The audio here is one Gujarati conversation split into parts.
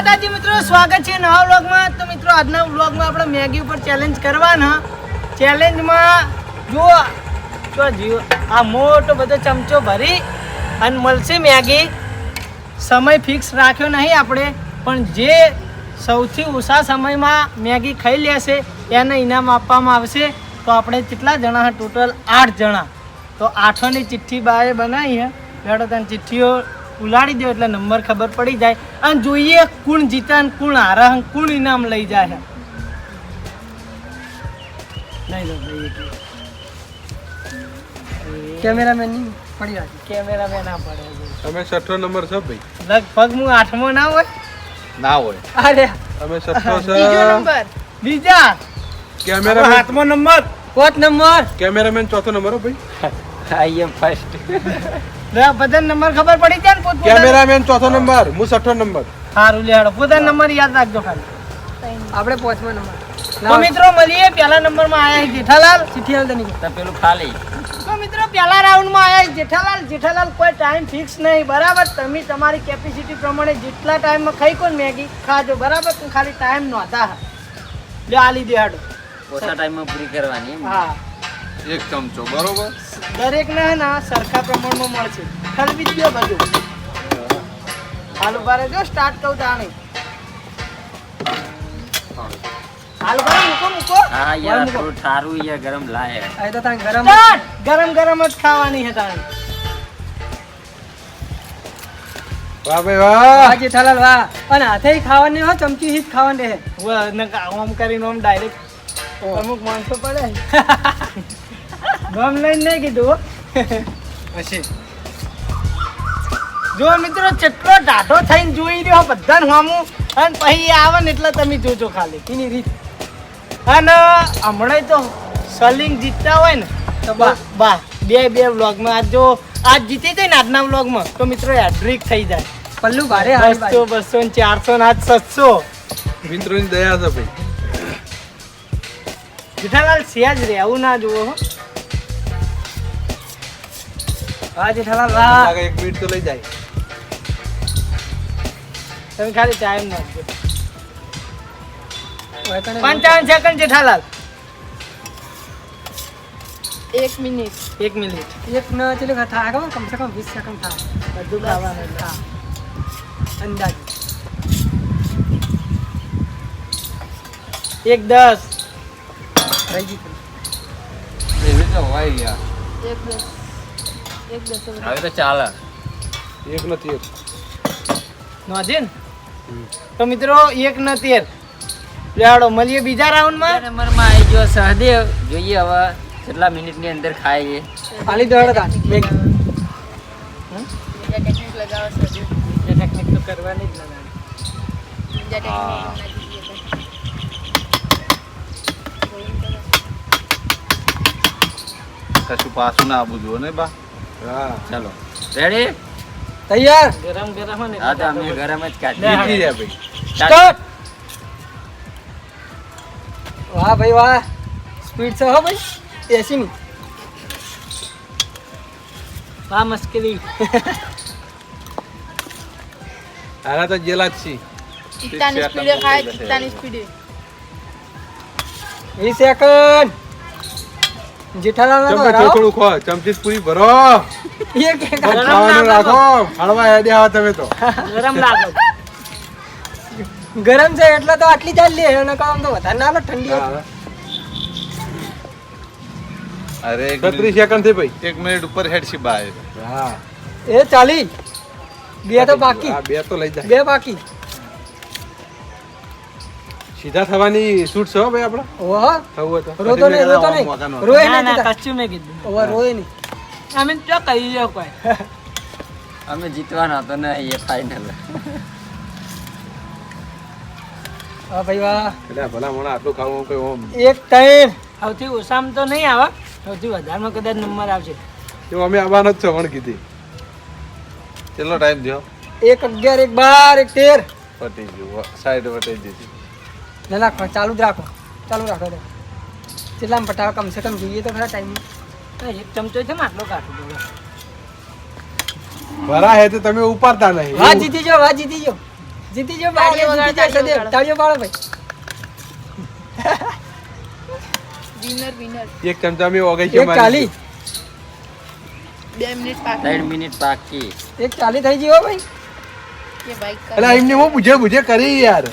માતાજી મિત્રો, સ્વાગત છે નવા વ્લોગમાં. તો મિત્રો, આજના વ્લોગમાં આપણે મેગી ઉપર ચેલેન્જ કરવાના. ચેલેન્જમાં જુઓ તો જીવો, આ મોટો બધો ચમચો ભરી અને મળશે મેગી. સમય ફિક્સ રાખ્યો નહીં આપણે, પણ જે સૌથી ઓછા સમયમાં મેગી ખાઈ લેશે, એને ઇનામ આપવામાં આવશે. તો આપણે કેટલા જણા ટોટલ આઠ જણા. તો આઠોની ચિઠ્ઠી બાએ બનાવી હે. બેડો તને ચિઠ્ઠીઓ ઉલાડી દો એટલે નંબર ખબર પડી જાય. અને જોઈએ કોણ જીતા અને કોણ હારે કોણ ઇનામ લઈ જાય. નહીં. કેમેરામેનની પડી રાખી કેમેરામેન ના પડે તમે છઠ્ઠો નંબર છો ભાઈ? લગભગ હું આઠમો ના હોય? ના હોય. અરે. તમે છઠ્ઠો છો? બીજા કેમેરામેન આઠમો નંબર. કોટ નંબર. કેમેરામેન ચોથો નંબર હો ભાઈ. આઈ એમ ફર્સ્ટ બધા નંબર ખબર પડી જાય ને પોત કેમેરામેન ચોથો નંબર હું છઠ્ઠો નંબર. સારું લે લેડો પોતાનો નંબર યાદ રાખજો ખાલી. આપણે પાંચમો નંબર. તો મિત્રો મળીએ પહેલા નંબરમાં આયા જેઠાલાલ. ચિઠ્ઠી તને પેલું ખાલી. તો મિત્રો પહેલા રાઉન્ડમાં આયા જેઠાલાલ. જેઠાલાલ કોઈ ટાઈમ ફિક્સ નહીં બરાબર? તમે તમારી કેપેસિટી પ્રમાણે જેટલા ટાઈમમાં ખાઈ કોણ મેગી ખાજો બરાબર? પણ ખાલી ટાઈમ નહોતા લે આ દે હાડો. ઓછા ટાઈમમાં પૂરી કરવાની હા. એક ચમચો બરોબર? દરેકને હે ના સરખા પ્રમાણમાં મળશે. ખલવી જ દો બધું હાલો બારે જો સ્ટાર્ટ કહું તાણી હાલો બારે મૂકો મૂકો. હા યાર થોડું ઠારું યાર ગરમ લાય. આ તો તાન ગરમ ગરમ ગરમ જ ખાવાની છે તાણી. વાહ ભાઈ વાહ! વાહ અને હાથે ખાવાની હો ચમચી જ ખાવાની ઓમ કરીને ઓમ ડાયરેક્ટ અમુક માણસો પડે. ગમ લઈને નહીં કીધું પછી? જો મિત્રો કેટલો ટાઢો થઈને જોઈ રહ્યો બધાને હામું. અને પછી આવે ને એટલે તમે જોજો ખાલી એની રીત. અને હમણાં તો સલિંગ જીતતા હોય ને તો બા બા. બે બે વ્લોગમાં આજ જો આજ જીતી જાય ને આજના વ્લોગમાં તો મિત્રો હેડ્રિક થઈ જાય. પલ્લુ ભારે બસો બસો ને ચારસો ને આજ સત્સો. મિત્રોની દયા છે ભાઈ. જેઠાલાલ સિયાજ રહેવું ના જુઓ હો. વાહ જેઠાલાલ વાહ એક મિનિટ તો લઈ જાય. તમે ખાલી ટાઈમ નાખજો. પંચાવન સેકન્ડ જેઠાલાલ એક મિનિટ. એક મિનિટ. એક ન ચલે થાય ખબર કમ સે કમ વીસ સેકન્ડ થાય બધું ખાવાનું. હા. અંદાજ. એક દસ. રહી એવી તો હોય યાર એક દસ. એક દસ હવે તો ચાલે. એક નથી તેર નોંધ્યું ને તો મિત્રો એક ને તેર લેવાડો મળીએ બીજા રાઉન્ડમાં? નંબરમાં આવી ગયો સહદેવ. જોઈએ હવે કેટલા મિનિટની અંદર ખાય છે ખાલી દોડ મેં ટેકનિક લગાવો સહદેવ. ટેકનિક તો કરવાની જ લગાવી. ના. કશું પાછું ના આવવું જોઈએ ને બા. હા ચાલો રેડી તૈયાર ગરમ ગરમ હોય ને હા તો અમે ગરમ જ કાઢીએ લે. જીતી જાય ભાઈ સ્ટાર્ટ વાહ ભાઈ વાહ સ્પીડ છે હો ભાઈ એસી ની આ મુશ્કેલી આના તો જેલા જ છીએ ચિત્તાની સ્પીડે ખાય ચિત્તાની સ્પીડે વીસ સેકન્ડ જેઠાલાલ ના તો થોડું ખો ચમચી પૂરી ભરો. એક એક ખાવાનું રાખો. ફાળવા હેડે આવો તમે તો. ગરમ લાગે ગરમ છે એટલે તો આટલી ચાલ લે. અને કામ તો વધારે ના લો ઠંડી અરે એક છત્રીસ મિનિટ- સેકન્ડથી ભાઈ. એક મિનિટ ઉપર હેડ છે બા એ. હા. એ ચાલી. બે તો બાકી બે તો લઈ જાય. બે બાકી. સીધા થવાની શૂટ છે ભાઈ આપણે? ઓહો. થવું હોય તો. રોતો નહીં રોતો નહીં. રોય નહીં ના કચ્છું મેં કીધું. ઓહો રોય નહીં. અમે તો કહી જો કોઈ. અમે જીતવાના તો ને એ ફાઇનલ હા ભાઈ વાહ. એટલે ભલા મોણા આટલું ખાવું કઈ ઓમ. એક ટાઈમ સૌથી ઓછામાં તો નહીં આવે સૌથી વધારેમાં કદાચ નંબર આવશે. તો અમે આવવાનો જ છો પણ કીધી. કેટલો ટાઈમ થયો? એક અગિયાર એક બાર એક તેર. પતી ગયું સાઈડ વટાઈ દીધી ના નાખો ચાલુ જ રાખો. ચાલુ રાખો તો કેટલામાં પટાવા કમસે કમ જોઈએ તો ખરા ટાઈમ એક ચમચો છે ને આટલો કાઢું ભરા હે તો તમે ઉપાડતા નહીં. વાહ જીતી જો વાહ જીતી જો જીતી જો ભાઈ જીતી ગયો સદે. તાળીઓ પાડો ભાઈ. વિનર વિનર એક ચમચા મે ઓગઈ છે એક ચાલી. બે મિનિટ પાક ત્રણ મિનિટ બાકી. એક ચાલી થઈ ગયો ભાઈ. કે ભાઈ એટલે એમને હું બુજે બુજે કરી યાર.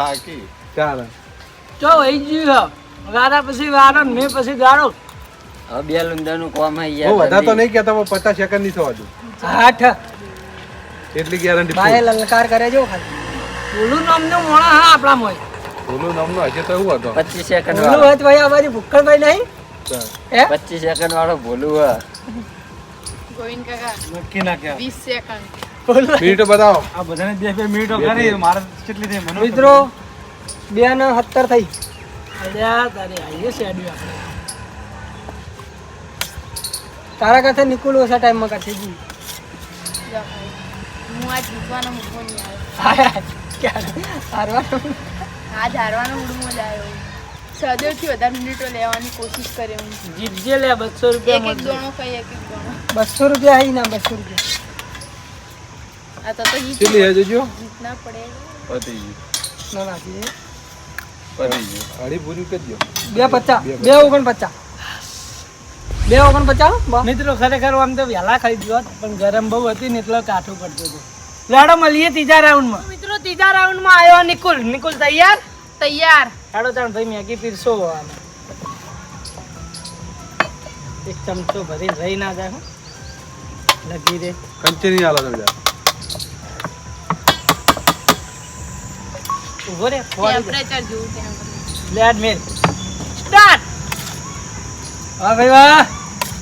ખાકી ચાલ. ચો વહી ગયું છે. વારા પછી વારો ને મેં પછી ગાળો હવે બે લુંદાનું કોમ આવી હું યાર વધારે તો નહીં કહેતા પણ પચાસ સેકન્ડ નહીં થવા દઉં આઠ એટલી ગેરંટી ભાઈ લલકાર કરે જો ખાલી. ઓલું નામનું મોણા હા આપણા મોય બોલું નામનો હશે તો એવું હતો? પચીસ સેકન્ડ ઓલું હત ભાઈ અમારી ભૂખણભાઈ નહીં? હે? પચીસ સેકન્ડ વાળો બોલું હા ગોવિંદ કાકા નક્કી ના કે વીસ સેકન્ડ મિનિટો બતાવો. આ બધાને બે બે મિનિટો કરી મારે કેટલી થઈ મને મિત્રો બે ને સત્તર થઈ. અલ્યા તારી કાંઠે નિકુલ ઓછા ટાઈમમાં કાંઠે જી. હું આજ જીતવાનો મૂડમાં નહીં આવ્યો. હારવાનું આજ હારવાનો મૂડમાં જ આવ્યો. સદૈવથી વધારે મિનિટો લેવાની કોશિશ કરે હું. જીતજે લે બસો રૂપિયા એક. ગણો કઈ એક એક ગણો બસો રૂપિયા આવી ના બસો રૂપિયા. આ તો તો જીત હે જોજો જીતના પડે. પતી ગયું ના નાખી પતી ગયું અઢી પૂરી કરજો. બે પચાસ. બે ઓગણ પચાસ. બે ઓગણ પચાસ મિત્રો ખરેખર આમ તો વહેલા ખાઈ ગયો પણ ગરમ બહુ હતી ને એટલે કાઠું પડતું હતું. લાડો મળીએ ત્રીજા રાઉન્ડમાં. મિત્રો ત્રીજા રાઉન્ડમાં આવ્યો નિકુલ. નિકુલ તૈયાર? તૈયાર. લાડો ત્રણ ભાઈ મેગી પીરસો આને. એક ચમચો ભરી રહી ના જાય હો. લગી રે કંચે નહીં આલો તમે ઊભો રે ટેમ્પરેચર જોવું લેટ મેલ. સ્ટાર્ટ હા ભાઈ વાહ.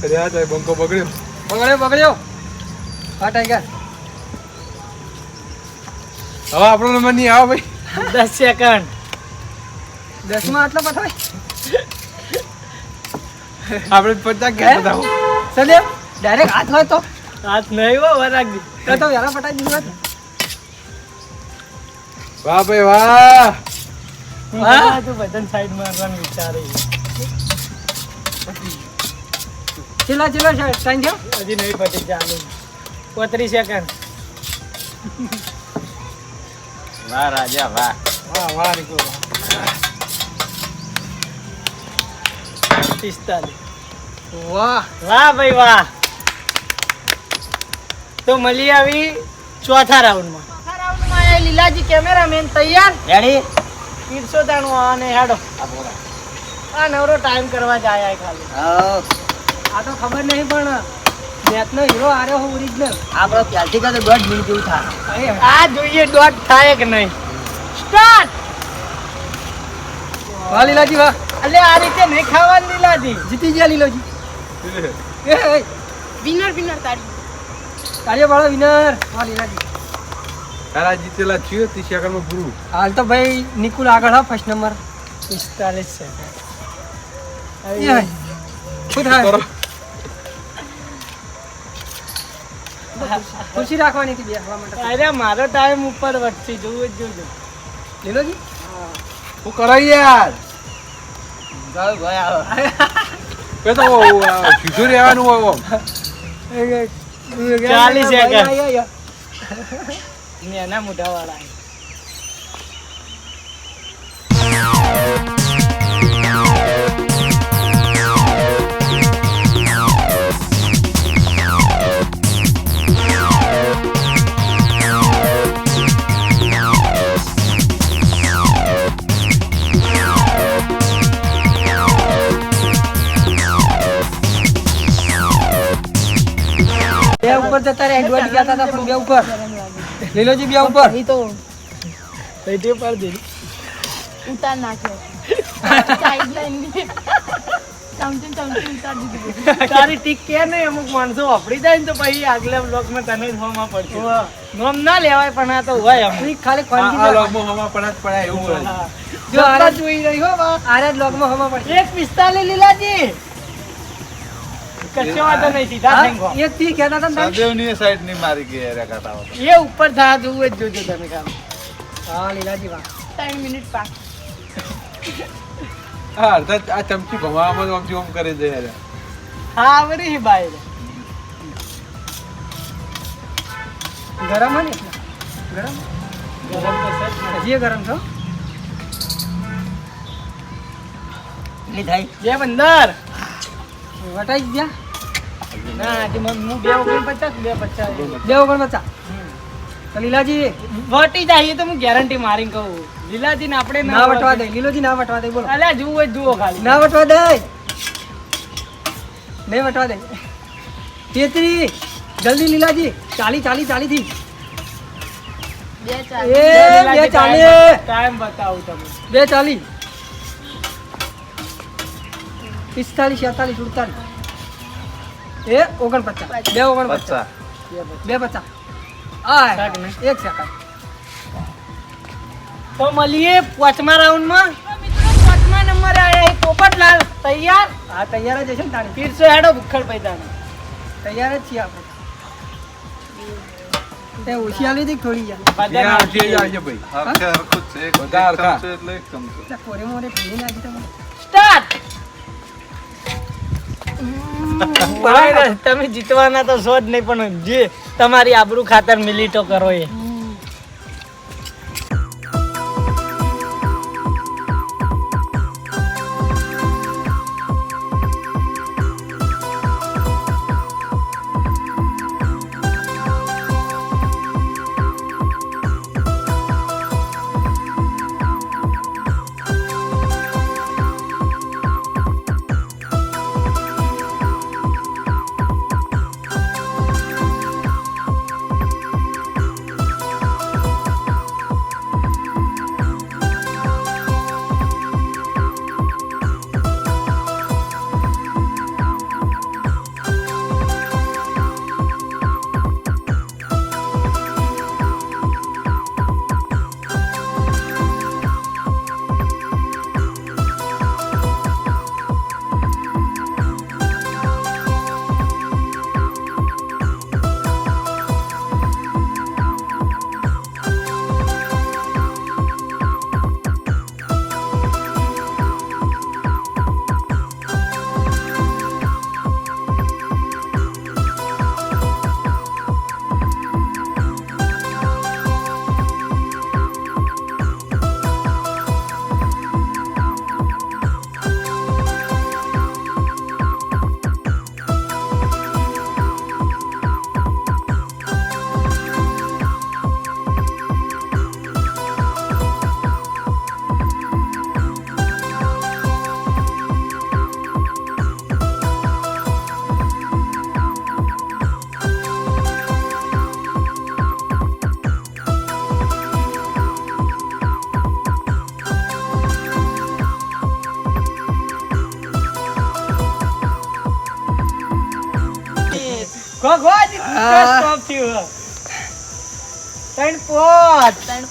અરે આ બંકો બગડ્યો બગડ્યો બગડ્યો હા ટાઈગર હવે આપણો નંબર નહીં આવો ભાઈ. દસ સેકન્ડ દસમાં આટલો પઠાય આપણે પચાસ? ક્યાં બતાવો સદેવ ડાયરેક્ટ હાથ હોય તો હાથ નહીં હો વરાગી તો તો વહેલા પટાઈ દીધું. વાહ ભાઈ વાહ. હા તું ભજન સાઈડ મારવાનું વિચારે છેલ્લા છેલ્લા ટાઈમ થયો હજી નહીં પટી ચાલુ. પોત્રીસ સેકન્ડ વાહ રાજા વાહ. વાહ વાહ રીકો પિસ્તાલીસ. વાહ. વાહ ભાઈ વાહ. તો મળી આવી ચોથા રાઉન્ડમાં લીલાજી કેમેરામેન તૈયાર? રેડી પીરસો તાણું અને હેડો. આ નવરો ટાઈમ કરવા જાય ખાલી. આ તો ખબર નહીં પણ મેચનો હીરો આર્યો હું ઓરિજિનલ આપણો ક્યાંથી કાં તો દોઢ મિનિટ જેવું થાય. આ જોઈએ દોઢ થાય કે નહીં. સ્ટાર્ટ વાહ લીલાજી વાહ. એટલે આ રીતે નહીં ખાવાની લીલાજી. જીતી ગયા લીલોજી. એ એ, વિનર વિનર તારી. તાળીઓ વાળો વિનર. વાહ લીલાજી. તારા જીતેલા છીએ ત્રીસ સેકન્ડમાં પૂરું હાલ તો ભાઈ નિકુલ આગળ હા ફર્સ્ટ નંબર પિસ્તાલીસ સેકન્ડ શું થાય ખુશી રાખવાની હતી બેસવા માટે અરે મારો ટાઈમ ઉપર વધશે જોવું જ જોજો લીલોજી હું કરાય યાર કે તો સીધું રહેવાનું હોય ચાલીસ સેકન્ડ. એના મોઢા વાળા બે ઉપર જતા રહ્યા એડવાઇસ ગયા હતા પણ બે ઉપર લીલોજી બ્યા ઉપર. એ તો પેટી પર દે. ઉતાર નાખ્યો સાઈડ લાઈન ચમચી ચમચી ઉતાર દીધું તારી ટીક કે નહીં અમુક માણસો વાપરી જાય ને તો પછી આગલા બ્લોકમાં તને જ હોમાં પડશે. નોમ ના લેવાય પણ આ તો હોય એમ ખાલી ખોનગી આ બ્લોકમાં હવા પડ્યા પડાય એવું હોય. જો આરે જોઈ રહી હો બા. આરે બ્લોકમાં હવા પડશે. એક પિસ્તાલી લીલાજી. કશો વાંધો નહીં સીધા હા? એક થી કહેતા હતા સદેવની સાઈડની મારી ગઈ યાર આ એ ઉપર થા જોવું જ જોજો તમે કામ. હા લીલાજી વાહ. ત્રણ મિનિટ પાક. આ અડધા આ ચમચી ભમાવામાં આમ જેવું કરે છે યાર. હા વરી બાય ગરમ ને ગરમ ગરમ? તો હજી ગરમ છો બે વટાઈ ગયા. ના આજે હું બે ઓગણ બે પચાસ. બે ઓગણ તો લીલાજી વટી જાય તો હું ગેરંટી મારીને કહું. લીલાજી ને આપણે ના વટવા દે લીલોજી ના વટવા દે બોલો. અલ્યા જુઓ જુઓ ખાલી. ના વટવા દે. નહીં વટવા દે. તેત્રી જલ્દી લીલાજી ચાલી ચાલી ચાલી થી બે ચાલી. ટાઈમ બતાવું તમે બે ચાલી. પિસ્તાલીસ છેતાલીસ સુડતાલીસ. એ ઓગણપચાસ. બે ઓગણપચાસ. પચાસ. બે પચાસ. આ એક સેકન્ડ. તો મળીએ પાંચમા રાઉન્ડમાં. મિત્રો પાંચમા નંબર આયા એ પોપટલાલ. તૈયાર? આ તૈયાર જ છે ને તાણી. પીરસો હેડો ભૂખડ પૈદાનો તૈયાર જ છીએ આપણે. તે થોડી યાર સ્ટાર્ટ! તમે જીતવાના તો છો જ નહીં પણ જે તમારી આબરૂ ખાતર મિલીટો કરો એ.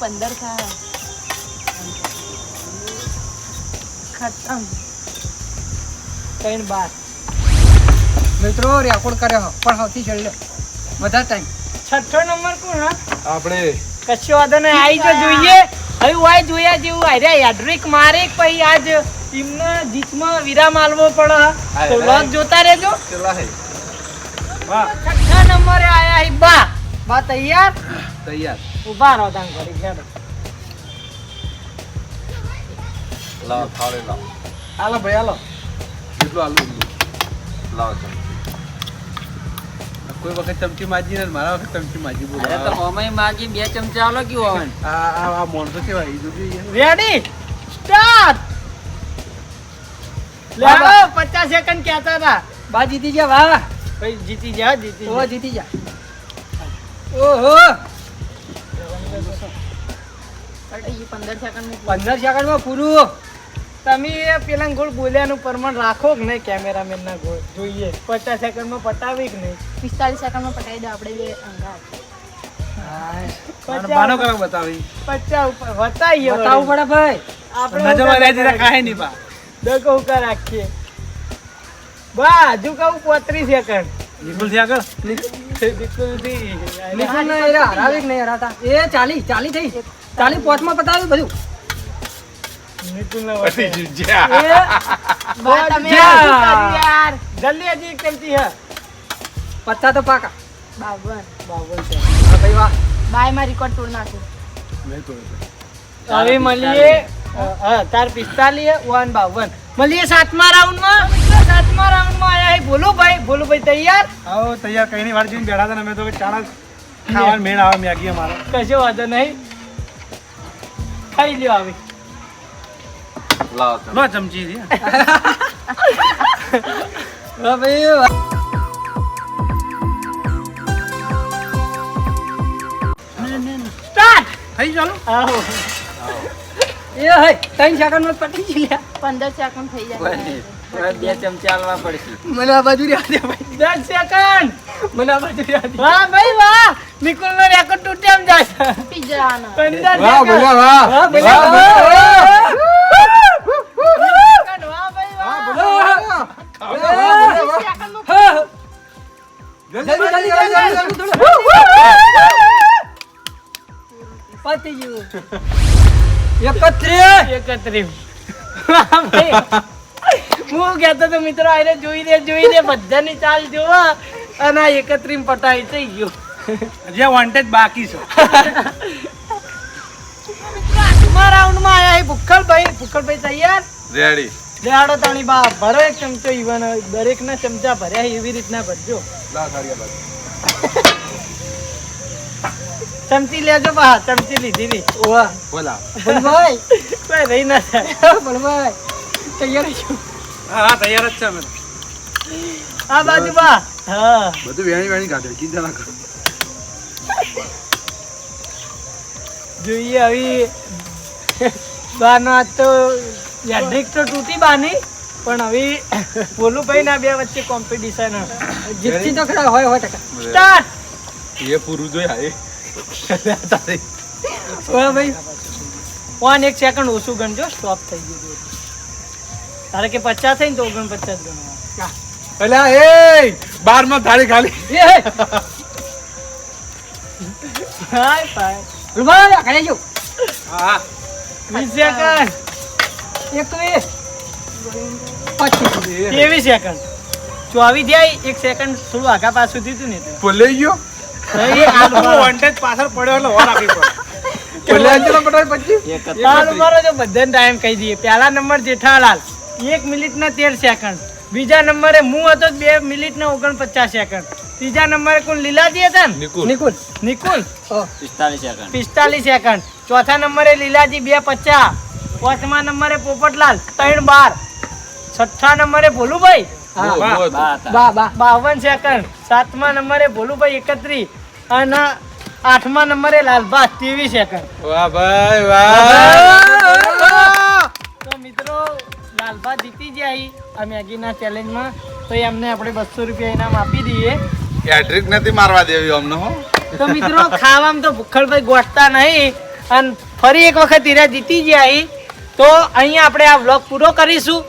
પંદર થાય. ખતમ. ત્રણ બાર. મિત્રો રેકોર્ડ કર્યો પણ સૌથી છેલ્લે બધા ટાઈમ છઠ્ઠો નંબર કોણ હા? આપણે. કશો વાંધો નહીં આઈ તો જોઈએ. હવે વાય જોયા જેવું આર્યા હેડ્રિક મારે પછી આજ ટીમને જીતમાં વિરામ આલવો પડે તો લોક જોતા રહેજો. ચલા હે છઠ્ઠા નંબરે આયા હી. બા. બા તૈયાર? તૈયાર. ઊભા રહો તાંગ ઘડી ખેડો લાવ થાળે લાવ. હાલો ભાઈ હાલો. કેટલું આલુ લાવ ચમચી. કોઈ વખત ચમચી માજી ને મારા વખત ચમચી માજી બોલો. અરે તો અમે માગી બે ચમચા આલો કેવું આવે આ આ આ માણસો કેવા ઈ જોજી રેડી સ્ટાર્ટ લાવો 50 સેકન્ડ કહેતા હતા. બા જીતી ગયા વાહ ભાઈ જીતી જા જીતી ઓ જા. જીતી જા ઓહો. પંદર સેકન્ડ સેકન્ડમાં પૂરું? તમે એ પેલા ગોળ બોલ્યાનું પ્રમાણ રાખો કે નહીં કેમેરામેન ના ગોળ? જોઈએ. પચાસ સેકન્ડમાં પટાવી કે નહીં? પિસ્તાલીસ સેકન્ડમાં પટાવી દો આપણે બે અંગાત બતાવી. પચાસ બતાવવું પડે ભાઈ. આપણે કાંઈ નહીં બા. દગો ઉકા રાખીએ. બા હજુ કહું પોત્રીસ સેકન્ડ. નિકુલ બિલકુલ નિકુલ તો પાકા બાવન ભાઈ વાહ બાયમાં રેકોર્ડ તોડ નાખ્યો હવે મળીએ અ, હા તાર પિસ્તાલીસ વન બાવન. મળીએ સાતમા રાઉન્ડમાં? સાતમા રાઉન્ડમાં આયા હે. ભોલુભાઈ ભોલુભાઈ તૈયાર? આવો તૈયાર કઈ ની વાર જોઈને બેઠા હતા અમે તો ચાણા ખાવાનું મેળ આવે મેગી અમારો. કશો વાંધો નહીં. ખાઈ લ્યો હવે લાવો લો ચમચી થી ભાઈ થઈ ચાલો. આવો. એ હે ત્રણ સેકન્ડમાં પતી ગઈ પંદર સેકન્ડ થઈ જાય. બે ચમચા હાલવા પડશે મને આ બાજુ રહ્યા દે ભાઈ દસ સેકન્ડ મને આ બાજુ રહ્યા દે વાહ ભાઈ વાહ નિકુલ નો રેકોર્ડ તૂટે એમ જાય છે. પીઝા આના પંદર વાહ સેકન્ડ બોલ્યા વાહ વાહ, વાહ, બોલ્યા, વાહ. વીસ સેકન્ડ, વાહ ભાઈ વાહ હા. જલ્દી, જલ્દી, જલ્દી, જલ્દી, થોડું. પતી ગયું એકત્રીસ એકત્રીસ કહેતો તો મિત્રો આને જોઈ દે જોઈ દે બધાની ચાલ જોવા. અને આ એકત્રીમ પટાઈ થઈ ગયો. જે વોન્ટેજ બાકી છે. આઠમા રાઉન્ડમાં આયા છે ભુક્કલભાઈ ભુક્કલભાઈ તૈયાર? રેડી. લેહાડો તાણી બા ભરો એક ચમચો ઈવન દરેક ના ચમચા ભર્યા એવી રીતના ભરજો. ચમચી લેજો બા ચમચી લીધી ની વાહ બોલા બલભાઈ કોઈ રહી ના થાય. બલભાઈ તૈયાર છું. હા હા તૈયાર જ છે અમે. આ બાજુ બા હા. બધું વેણી વેણી કાઢે ચિંતા ના કરો. જોઈએ હવે બાનો આજ તો યાડ્રિક તો તૂટી બાની પણ હવે ભોલુભાઈ ના બે વચ્ચે કોમ્પિટિશન જીતથી તો ખરા હોય હોય ટકા. સ્ટાર્ટ એ પૂરું જોઈ. વાહ ભાઈ. વન એક સેકન્ડ ઓછું ગણજો સ્ટોપ થઈ ગયું. તારે કે પચાસ થઈ ને તો ઓગણપચાસ ગણવા પેલા એ બારમાં થાળી ખાલી. એ હાય ભાઈ બલભાઈ કરે છું હા. વીસ સેકન્ડ. એકવીસ. પચીસ. ત્રેવીસ સેકન્ડ. ચોવીસ થયા એક સેકન્ડ થોડું આગા પાછું થયું ને એટલે. ભૂલાઈ ગયો. પાછળ પડ્યો એટલે પહેલા નંબર જેઠાલાલ. એક મિનિટ ના તેર સેકન્ડ. બીજા નંબરે હું હતો બે મિનિટ ને ઓગણપચાસ સેકન્ડ. ત્રીજા નંબરે કોણ? લીલાજી હતા ને? નિકુલ. નિકુલ. પિસ્તાલીસ સેકન્ડ. પિસ્તાલીસ સેકન્ડ. ચોથા નંબરે લીલાજી બે પચાસ. પાંચમા નંબરે પોપટલાલ ત્રણ બાર. છઠ્ઠા નંબરે ભોલુભાઈ. બાવન સેકન્ડ. સાતમા નંબરે ભોલુભાઈ એકત્રીસ. અને આઠમા નંબરે લાલભા ત્રેવીસ સેકન્ડ. વાહ ભાઈ વાહ. તો મિત્રો લાલભા જીતી જાય આ મેગીના ચેલેન્જમાં તો એમને આપણે બસો રૂપિયા ઇનામ આપી દઈએ. એડ્રિક નથી મારવા દેવી અમને હો. તો મિત્રો ખાવામાં તો ભૂખલભાઈ ગોઠતા નહીં. અને ફરી એક વખત હીરા જીતી જાય તો અહીંયા આપણે આ વ્લોગ પૂરો કરીશું.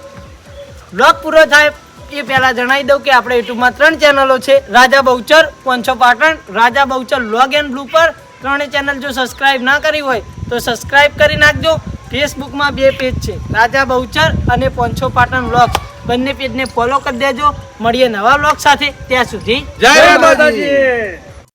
વ્લોગ પૂરો થાય એ પહેલાં જણાવી દઉં કે આપણે યુટ્યુબમાં ત્રણ ચેનલો છે. Raja Bahuchar પોંછો Patan Raja Bahuchar log and blue પર. ત્રણેય ચેનલ જો સબસ્ક્રાઈબ ના કરી હોય તો સબસ્ક્રાઈબ કરી નાખજો. ફેસબુકમાં બે પેજ છે. રાજા બહુચર અને પોંછો પાટણ વ્લોગ બંને પેજને ફોલો કરી દેજો. મળીએ નવા વ્લોગ સાથે. ત્યાં સુધી જય માતાજી.